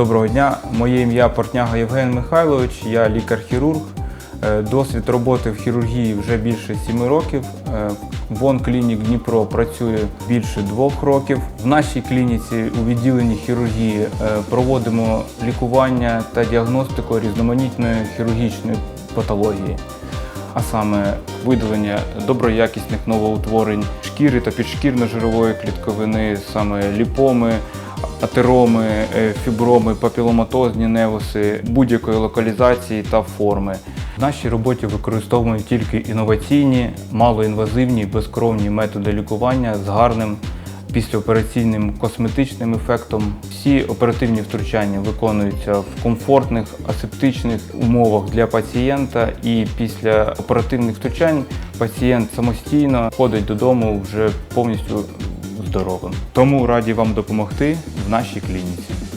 Доброго дня, моє ім'я Портняга Євген Михайлович, я лікар-хірург. Е, Досвід роботи в хірургії вже більше 7 років. Е, Вон клінік Дніпро працює більше двох років. В нашій клініці у відділенні хірургії е, проводимо лікування та діагностику різноманітної хірургічної патології, а саме видалення доброякісних новоутворень шкіри та підшкірно-жирової клітковини, саме ліпоми, атероми, е, фіброми, папіломатозні невуси будь-якої локалізації та форми. В нашій роботі використовуємо тільки інноваційні, малоінвазивні, безкровні методи лікування з гарним післяопераційним косметичним ефектом. Всі оперативні втручання виконуються в комфортних асептичних умовах для пацієнта, і після оперативних втручань пацієнт самостійно ходить додому вже повністю здоровим. Тому раді вам допомогти в нашій клініці.